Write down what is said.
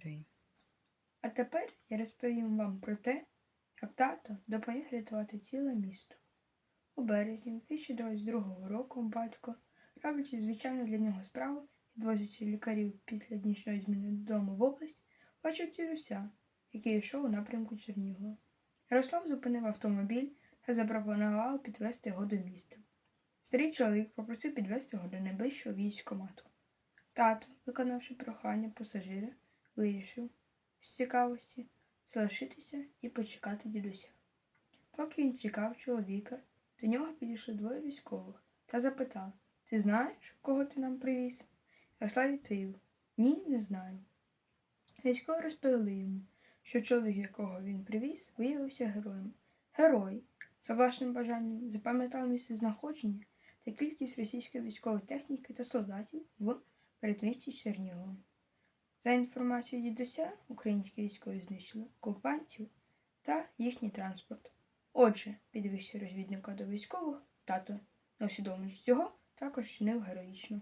Три. А тепер я розповім вам про те, як тато допоміг рятувати ціле місто. У березні 2022 року батько, роблячи звичайну для нього справу, відвозячи лікарів після нічної зміни додому в область, бачив дідуся, який йшов у напрямку Чернігова. Ярослав зупинив автомобіль та запропонував підвести його до міста. Старий чоловік попросив підвести його до найближчого військкомату. Тато, виконавши прохання пасажира, вирішив з цікавості залишитися і почекати дідуся. Поки він чекав чоловіка, до нього підійшли двоє військових та запитали Ти знаєш, кого ти нам привіз? Ярослав відповів Ні, не знаю. Військові розповіли йому, що чоловік, якого він привіз, виявився героєм. Герой, за вашим бажанням, запам'ятав місце знаходження та кількість російської військової техніки та солдатів в передмісті Чернігова. За інформацією дідуся, українські військові знищили окупантів та їхній транспорт. Отже, підвищив розвідника до військових, тато, на усвідомлюючи цього, також чинив героїчно.